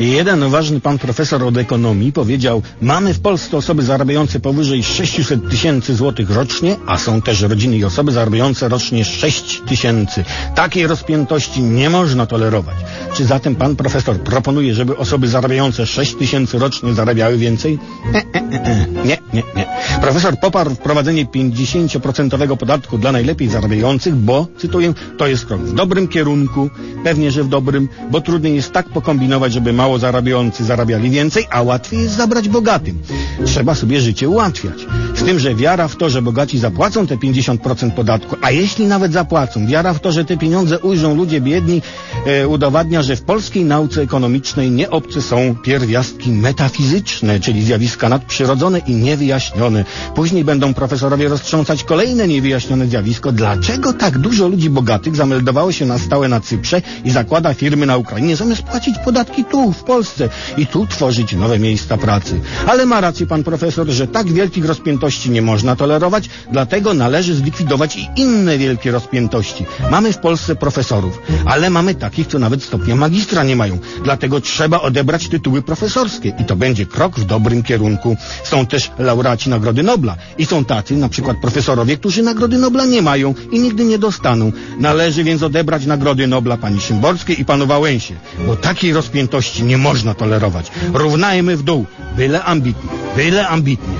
Jeden ważny pan profesor od ekonomii powiedział, mamy w Polsce osoby zarabiające powyżej 600 tysięcy złotych rocznie, a są też rodziny i osoby zarabiające rocznie 6 tysięcy. Takiej rozpiętości nie można tolerować. Czy zatem pan profesor proponuje, żeby osoby zarabiające 6 tysięcy rocznie zarabiały więcej? E, e, e. Nie, nie, nie. Profesor poparł wprowadzenie 50% podatku dla najlepiej zarabiających, bo, cytuję, to jest krok w dobrym kierunku, pewnie, że w dobrym, bo trudniej jest tak pokombinować, żeby mało zarabiający zarabiali więcej, a łatwiej jest zabrać bogatym. Trzeba sobie życie ułatwiać. Z tym, że wiara w to, że bogaci zapłacą te 50% podatku, a jeśli nawet zapłacą, wiara w to, że te pieniądze ujrzą ludzie biedni, e, udowadnia, że w polskiej nauce ekonomicznej nie obce są pierwiastki metafizyczne, czyli zjawiska nadprzyrodzone i niewyjaśnione. Później będą profesorowie roztrząsać kolejne niewyjaśnione zjawisko, dlaczego tak dużo ludzi bogatych zameldowało się na stałe na Cyprze i zakłada firmy na Ukrainie, zamiast płacić podatki tu, w Polsce i tu tworzyć nowe miejsca pracy. Ale ma rację pan profesor, że tak wielkich rozpiętości nie można tolerować, dlatego należy zlikwidować i inne wielkie rozpiętości. Mamy w Polsce profesorów, ale mamy takich, co nawet stopnia magistra nie mają. Dlatego trzeba odebrać tytuły profesorskie i to będzie krok w dobrym kierunku. Są też laureaci Nagrody Nobla i są tacy, na przykład profesorowie, którzy Nagrody Nobla nie mają i nigdy nie dostaną. Należy więc odebrać Nagrody Nobla pani Szymborskiej i panu Wałęsie, bo takiej rozpiętości nie można tolerować. Równajmy w dół, byle ambitnie, byle ambitnie.